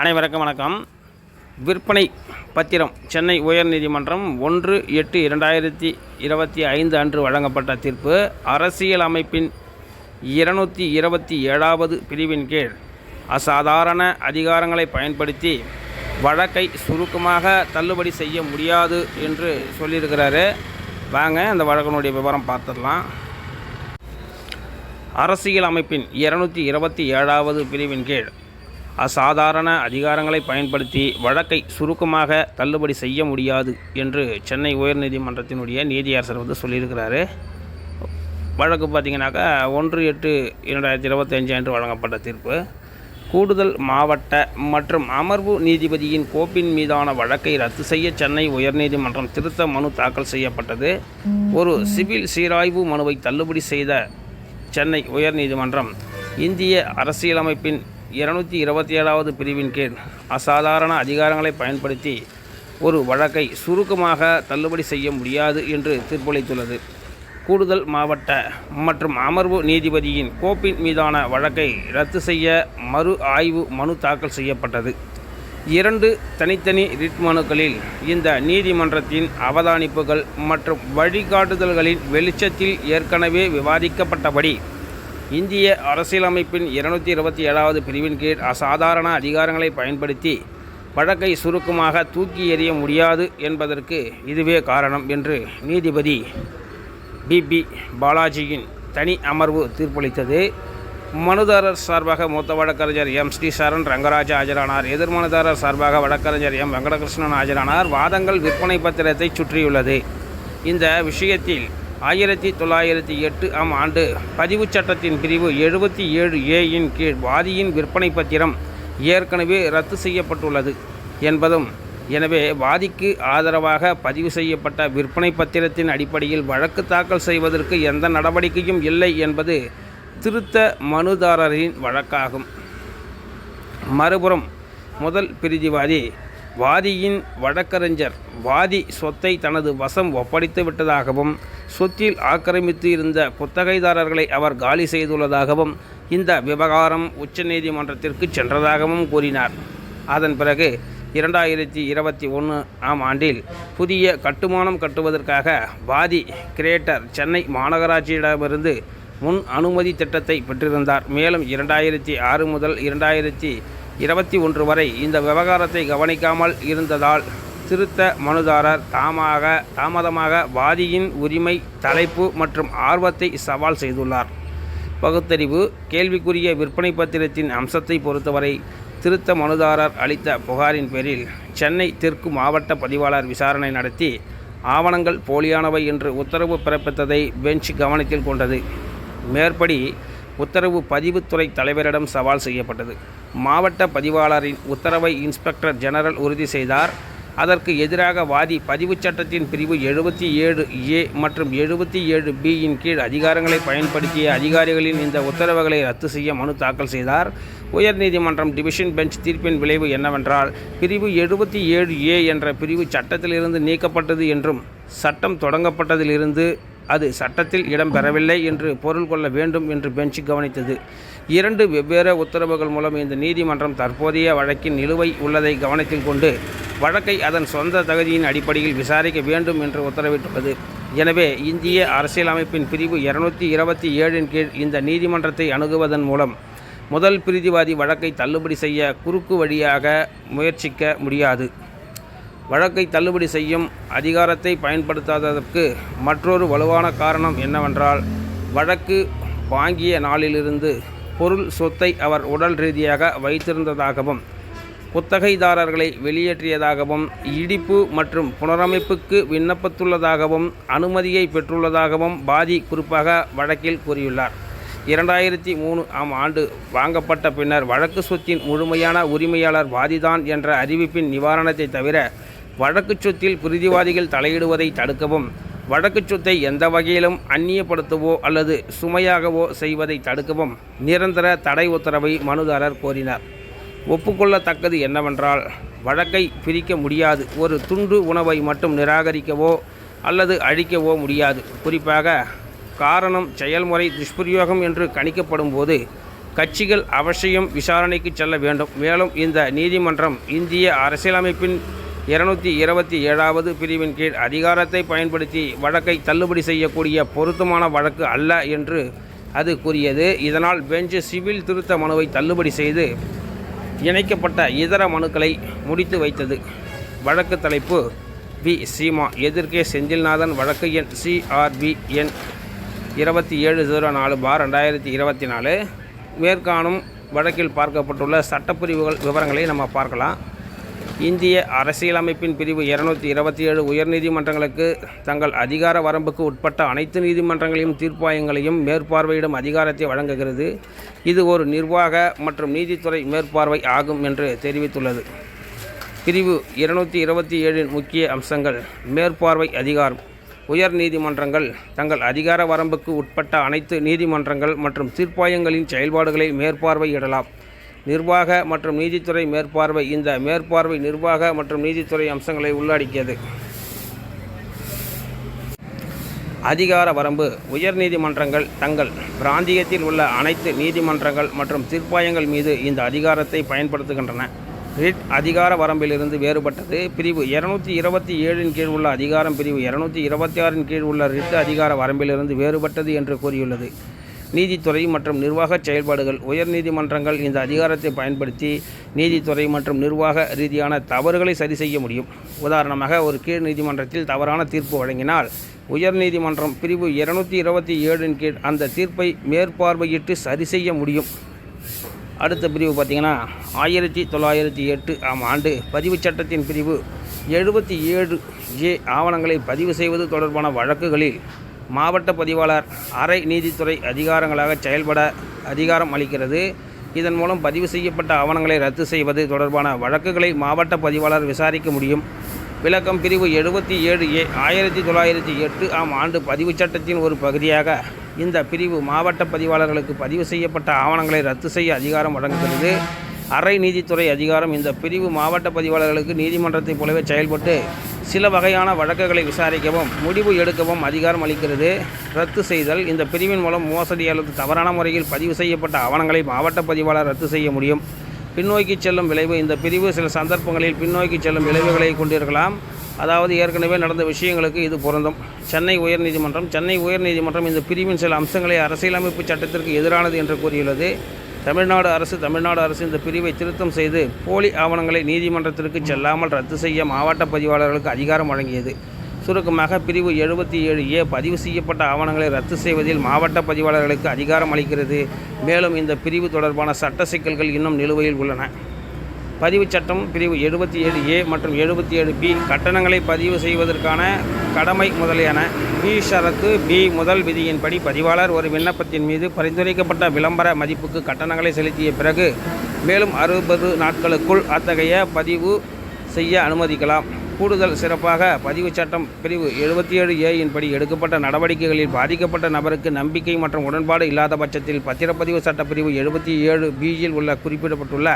அனைவருக்கும் வணக்கம். விற்பனை பத்திரம் சென்னை உயர்நீதிமன்றம் ஒன்று எட்டு இரண்டாயிரத்தி இருபத்தி ஐந்து அன்று வழங்கப்பட்ட தீர்ப்பு அரசியல் அமைப்பின் இருநூற்றி இருபத்தி ஏழாவது பிரிவின் கீழ் அசாதாரண அதிகாரங்களை பயன்படுத்தி வழக்கை சுருக்கமாக தள்ளுபடி செய்ய முடியாது என்று சொல்லியிருக்கிறாரு. வாங்க அந்த வழக்கினுடைய விவரம் பார்த்துடலாம். அரசியல் அமைப்பின் இருநூற்றி இருபத்தி ஏழாவது பிரிவின் கீழ் அசாதாரண அதிகாரங்களை பயன்படுத்தி வழக்கை சுருக்கமாக தள்ளுபடி செய்ய முடியாது என்று சென்னை உயர்நீதிமன்றத்தினுடைய நீதியரசர் வந்து சொல்லியிருக்கிறாரு. வழக்கு பார்த்திங்கனாக்கா ஒன்று எட்டு இரண்டாயிரத்தி இருபத்தஞ்சு அன்று வழங்கப்பட்ட தீர்ப்பு. கூடுதல் மாவட்ட மற்றும் அமர்வு நீதிபதியின் கோப்பின் மீதான வழக்கை ரத்து செய்ய சென்னை உயர்நீதிமன்றம் திருத்த மனு தாக்கல் செய்யப்பட்டது. ஒரு சிவில் சீராய்வு மனுவை தள்ளுபடி செய்த சென்னை உயர்நீதிமன்றம் இந்திய அரசியலமைப்பின் இருநூற்றி இருபத்தி ஏழாவது பிரிவின் கீழ் அசாதாரண அதிகாரங்களை பயன்படுத்தி ஒரு வழக்கை சுருக்கமாக தள்ளுபடி செய்ய முடியாது என்று தீர்ப்பளித்துள்ளது. கூடுதல் மாவட்ட மற்றும் அமர்வு நீதிபதியின் கோப்பின் மீதான வழக்கை ரத்து செய்ய மறு ஆய்வு மனு தாக்கல் செய்யப்பட்டது. இரண்டு தனித்தனி ரிட் மனுக்களில் இந்த நீதிமன்றத்தின் அவதானிப்புகள் மற்றும் வழிகாட்டுதல்களின் வெளிச்சத்தில் ஏற்கனவே விவாதிக்கப்பட்டபடி இந்திய அரசியலமைப்பின் இருநூற்றி இருபத்தி ஏழாவது பிரிவின் கீழ் அசாதாரண அதிகாரங்களை பயன்படுத்தி வழக்கை சுருக்கமாக தூக்கி எறிய முடியாது என்பதற்கு இதுவே காரணம் என்று நீதிபதி பிபி பாலாஜியின் தனி அமர்வு தீர்ப்பளித்தது. மனுதாரர் சார்பாக மூத்த வழக்கறிஞர் எம் ஸ்ரீ சரண் ரங்கராஜ ஆஜரானார். எதிர்மனுதாரர் சார்பாக வழக்கறிஞர் எம் வெங்கடகிருஷ்ணன் ஆஜரானார். வாதங்கள் விற்பனை பத்திரத்தை சுற்றியுள்ளது. இந்த விஷயத்தில் ஆயிரத்தி தொள்ளாயிரத்தி எட்டு ஆம் ஆண்டு பதிவுச் சட்டத்தின் பிரிவு எழுபத்தி ஏழு ஏயின் கீழ் வாதியின் விற்பனை பத்திரம் ஏற்கனவே ரத்து செய்யப்பட்டுள்ளது என்பதும் எனவே வாதிக்கு ஆதரவாக பதிவு செய்யப்பட்ட விற்பனை பத்திரத்தின் அடிப்படையில் வழக்கு தாக்கல் செய்வதற்கு எந்த நடவடிக்கையும் இல்லை என்பது திருத்த மனுதாரரின் வழக்காகும். மறுபுறம் முதல் பிரிதிவாதி வாதியின் வழக்கறிஞர் வாதி சொத்தை தனது வசம் ஒப்படைத்து விட்டதாகவும் சொத்தில் ஆக்கிரமித்து இருந்த குத்தகைதாரர்களை அவர் காலி செய்துள்ளதாகவும் இந்த விவகாரம் உச்சநீதிமன்றத்திற்கு சென்றதாகவும் கூறினார். அதன் பிறகு இரண்டாயிரத்தி இருபத்தி ஒன்று ஆம் ஆண்டில் புதிய கட்டுமானம் கட்டுவதற்காக வாதி கிரேட்டர் சென்னை மாநகராட்சியிடமிருந்து முன் அனுமதி திட்டத்தை பெற்றிருந்தார். மேலும் இரண்டாயிரத்தி ஆறு முதல் இரண்டாயிரத்தி இருபத்தி ஒன்று வரை இந்த விவகாரத்தை கவனிக்காமல் இருந்ததால் திருத்த மனுதாரர் தாமாக தாமதமாக வாதியின் உரிமை தலைப்பு மற்றும் ஆர்வத்தை சவால் செய்துள்ளார். பகுத்தறிவு கேள்விக்குரிய விற்பனை பத்திரத்தின் அம்சத்தை பொறுத்தவரை திருத்த மனுதாரர் அளித்த புகாரின் பேரில் சென்னை தெற்கு மாவட்ட பதிவாளர் விசாரணை நடத்தி ஆவணங்கள் போலியானவை என்று உத்தரவு பிறப்பித்ததை பெஞ்ச் கவனத்தில் கொண்டது. மேற்படி உத்தரவு பதிவுத்துறை தலைவரிடம் சவால் செய்யப்பட்டது. மாவட்ட பதிவாளரின் உத்தரவை இன்ஸ்பெக்டர் ஜெனரல் உறுதி செய்தார். அதற்கு எதிராக வாதி பதிவுச் சட்டத்தின் பிரிவு எழுபத்தி ஏழு ஏ மற்றும் எழுபத்தி ஏழு பி இன் கீழ் அதிகாரங்களை பயன்படுத்திய அதிகாரிகளின் இந்த உத்தரவுகளை ரத்து செய்ய மனு தாக்கல் செய்தார். உயர்நீதிமன்றம் டிவிஷன் பெஞ்ச் தீர்ப்பின் விளைவு என்னவென்றால் பிரிவு எழுபத்தி ஏழு ஏ என்ற பிரிவு சட்டத்திலிருந்து நீக்கப்பட்டது என்றும் சட்டம் தொடங்கப்பட்டதிலிருந்து அது சட்டத்தில் இடம்பெறவில்லை என்று பொருள் கொள்ள வேண்டும் என்று பெஞ்ச் கவனித்தது. இரண்டு வெவ்வேறு உத்தரவுகள் மூலம் இந்த நீதிமன்றம் தற்போதைய வழக்கின் நிலுவை உள்ளதை கவனத்தில் கொண்டு வழக்கை அதன் சொந்த தகுதியின் அடிப்படையில் விசாரிக்க வேண்டும் என்று உத்தரவிட்டுள்ளது. எனவே இந்திய அரசியலமைப்பின் பிரிவு இருநூற்றி இருபத்தி ஏழின் கீழ் இந்த நீதிமன்றத்தை அணுகுவதன் மூலம் முதல் பிரிதிவாதி வழக்கை தள்ளுபடி செய்ய குறுக்கு வழியாக முயற்சிக்க முடியாது. வழக்கை தள்ளுபடி செய்யும் அதிகாரத்தை பயன்படுத்தாததற்கு மற்றொரு வலுவான காரணம் என்னவென்றால் வழக்கு வாங்கிய நாளிலிருந்து பொருள் சொத்தை அவர் உடல் ரீதியாக வைத்திருந்ததாகவும் குத்தகைதாரர்களை வெளியேற்றியதாகவும் இடிப்பு மற்றும் புனரமைப்புக்கு விண்ணப்பத்துள்ளதாகவும் அனுமதியை பெற்றுள்ளதாகவும் பாதி குறிப்பாக வழக்கில் கூறியுள்ளார். இரண்டாயிரத்தி மூணு ஆம் ஆண்டு வாங்கப்பட்ட பின்னர் வழக்கு சொத்தின் முழுமையான உரிமையாளர் வாதிதான் என்ற அறிவிப்பின் நிவாரணத்தை தவிர வழக்கு சொத்தில் பிரிதிவாதிகள் தலையிடுவதை தடுக்கவும் வழக்கு சொத்தை எந்த வகையிலும் அந்நியப்படுத்தவோ அல்லது சுமையாகவோ செய்வதை தடுக்கவும் நிரந்தர தடை உத்தரவை மனுதாரர் கோரினார். ஒப்புக்கொள்ளத்தக்கது என்னவென்றால் வழக்கை பிரிக்க முடியாது. ஒரு துண்டு உணவை மட்டும் நிராகரிக்கவோ அல்லது அழிக்கவோ முடியாது. குறிப்பாக காரணம் செயல்முறை துஷ்பிரயோகம் என்று கணிக்கப்படும் போது கட்சிகள் அவசியம் விசாரணைக்கு செல்ல வேண்டும். மேலும் இந்த நீதிமன்றம் இந்திய அரசியலமைப்பின் இருநூத்தி இருபத்தி ஏழாவது பிரிவின் கீழ் அதிகாரத்தை பயன்படுத்தி வழக்கை தள்ளுபடி செய்யக்கூடிய பொருத்தமான வழக்கு அல்ல என்று அது கூறியது. இதனால் பெஞ்ச் சிவில் திருத்த மனுவை தள்ளுபடி செய்து இணைக்கப்பட்ட இதர மனுக்களை முடித்து வைத்தது. வழக்கு தலைப்பு வி சீமா. எதிர்கே செந்தில்நாதன் வழக்கு எண் சிஆர்பி எண் இருபத்தி ஏழு ஜீரோ நாலு பார் ரெண்டாயிரத்தி இருபத்தி நாலு. மேற்காணும் வழக்கில் பார்க்கப்பட்டுள்ள சட்டப்பிரிவுகள் விவரங்களை நம்ம பார்க்கலாம். இந்திய அரசியலமைப்பின் பிரிவு இருநூத்தி இருபத்தி ஏழு உயர்நீதிமன்றங்களுக்கு தங்கள் அதிகார வரம்புக்கு உட்பட்ட அனைத்து நீதிமன்றங்களையும் தீர்ப்பாயங்களையும் மேற்பார்வையிடும் அதிகாரத்தை வழங்குகிறது. இது ஒரு நிர்வாக மற்றும் நீதித்துறை மேற்பார்வை ஆகும் என்று தெரிவித்துள்ளது. பிரிவு இருநூத்தி இருபத்தி ஏழின் முக்கிய அம்சங்கள். மேற்பார்வை அதிகாரம். உயர் நீதிமன்றங்கள் தங்கள் அதிகார வரம்புக்கு உட்பட்ட அனைத்து நீதிமன்றங்கள் மற்றும் தீர்ப்பாயங்களின் செயல்பாடுகளை மேற்பார்வையிடலாம். நிர்வாக மற்றும் நீதித்துறை மேற்பார்வை இந்த மேற்பார்வை நிர்வாக மற்றும் நீதித்துறை அம்சங்களை உள்ளடக்கியது. அதிகார வரம்பு உயர் நீதிமன்றங்கள் தங்கள் பிராந்தியத்தில் உள்ள அனைத்து நீதிமன்றங்கள் மற்றும் தீர்ப்பாயங்கள் மீது இந்த அதிகாரத்தை பயன்படுத்துகின்றன. ரிட் அதிகார வரம்பிலிருந்து வேறுபட்டது. பிரிவு இருநூத்தி இருபத்தி ஏழின் கீழ் உள்ள அதிகாரம் பிரிவு இருநூத்தி இருபத்தி ஆறின் கீழ் உள்ள ரிட் அதிகார வரம்பிலிருந்து வேறுபட்டது என்று கூறியுள்ளது. நீதித்துறை மற்றும் நிர்வாக செயல்பாடுகள். உயர்நீதிமன்றங்கள் இந்த அதிகாரத்தை பயன்படுத்தி நீதித்துறை மற்றும் நிர்வாக ரீதியான தவறுகளை சரி செய்ய முடியும். உதாரணமாக ஒரு கீழ் நீதிமன்றத்தில் தவறான தீர்ப்பு வழங்கினால் உயர்நீதிமன்றம் பிரிவு இருநூத்தி இருபத்தி ஏழின் கீழ் அந்த தீர்ப்பை மேற்பார்வையிட்டு சரி செய்ய முடியும். அடுத்த பிரிவு பார்த்திங்கன்னா ஆயிரத்தி தொள்ளாயிரத்தி எட்டு ஆம் ஆண்டு பதிவுச் சட்டத்தின் பிரிவு எழுபத்தி ஏழு ஏ ஆவணங்களை பதிவு செய்வது தொடர்பான வழக்குகளில் மாவட்ட பதிவாளர் அரை நீதித்துறை அதிகாரங்களாக செயல்பட அதிகாரம் அளிக்கிறது. இதன் மூலம் பதிவு செய்யப்பட்ட ஆவணங்களை ரத்து செய்வது தொடர்பான வழக்குகளை மாவட்ட பதிவாளர் விசாரிக்க முடியும். விளக்கம் பிரிவு எழுபத்தி ஏழு ஏ ஆயிரத்தி தொள்ளாயிரத்தி எட்டு ஆம் ஆண்டு பதிவுச் சட்டத்தின் ஒரு பகுதியாக இந்த பிரிவு மாவட்ட பதிவாளர்களுக்கு பதிவு செய்யப்பட்ட ஆவணங்களை ரத்து செய்ய அதிகாரம் வழங்குகிறது அரை நீதித்துறை அதிகாரம் இந்த பிரிவு மாவட்ட பதிவாளர்களுக்கு நீதிமன்றத்தைப் போலவே செயல்பட்டு சில வகையான வழக்குகளை விசாரிக்கவும் முடிவு எடுக்கவும் அதிகாரம் அளிக்கிறது. ரத்து செய்தல் இந்த பிரிவின் மூலம் மோசடி அல்லது தவறான முறையில் பதிவு செய்யப்பட்ட ஆவணங்களை மாவட்ட பதிவாளர் ரத்து செய்ய முடியும். பின்னோக்கி செல்லும் விளைவு இந்த பிரிவு சில சந்தர்ப்பங்களில் பின்னோக்கி செல்லும் விளைவுகளை கொண்டிருக்கலாம். அதாவது ஏற்கனவே நடந்த விஷயங்களுக்கு இது பொருந்தும். சென்னை உயர்நீதிமன்றம் சென்னை உயர்நீதிமன்றம் இந்த பிரிவின் சில அம்சங்களை அரசியலமைப்பு சட்டத்திற்கு எதிரானது என்று கூறியுள்ளது. தமிழ்நாடு அரசு தமிழ்நாடு அரசு இந்த பிரிவை திருத்தம் செய்து போலி ஆவணங்களை நீதிமன்றத்திற்கு செல்லாமல் ரத்து செய்ய மாவட்ட பதிவாளர்களுக்கு அதிகாரம் வழங்கியது. சுருக்கமாக பிரிவு எழுபத்தி ஏழு ஏ பதிவு செய்யப்பட்ட ஆவணங்களை ரத்து செய்வதில் மாவட்ட பதிவாளர்களுக்கு அதிகாரம் அளிக்கிறது. மேலும் இந்த பிரிவு தொடர்பான சட்ட சிக்கல்கள் இன்னும் நிலுவையில் உள்ளன. பதிவுச் சட்டம் பிரிவு எழுபத்தி ஏழு ஏ மற்றும் எழுபத்தி ஏழு பி கட்டணங்களை பதிவு செய்வதற்கான கடமை முதலியான. பி ஷரத்து பி முதல் விதியின்படி பதிவாளர் ஒரு விண்ணப்பத்தின் மீது பரிந்துரைக்கப்பட்ட விளம்பர மதிப்புக்கு கட்டணங்களை செலுத்திய பிறகு மேலும் அறுபது நாட்களுக்குள் அத்தகைய பதிவு செய்ய அனுமதிக்கலாம். கூடுதல் சிறப்பாக பதிவுச் சட்டம் பிரிவு எழுபத்தி ஏழு ஏயின் படி எடுக்கப்பட்ட நடவடிக்கைகளில் பாதிக்கப்பட்ட நபருக்கு நம்பிக்கை மற்றும் உடன்பாடு இல்லாத பட்சத்தில் பத்திரப்பதிவு சட்ட பிரிவு எழுபத்தி ஏழு பியில் உள்ள குறிப்பிடப்பட்டுள்ள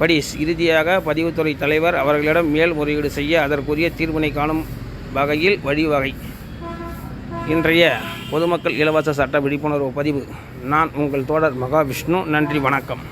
படி இறுதியாக பதிவுத்துறை தலைவர் அவர்களிடம் மேல்முறையீடு செய்ய அதற்குரிய தீர்வினை காணும் வகையில் வழிவகை இன்றைய பொதுமக்கள் இலவச சட்ட விழிப்புணர்வு பதிவு. நான் உங்கள் தோழர் மகாவிஷ்ணு. நன்றி வணக்கம்.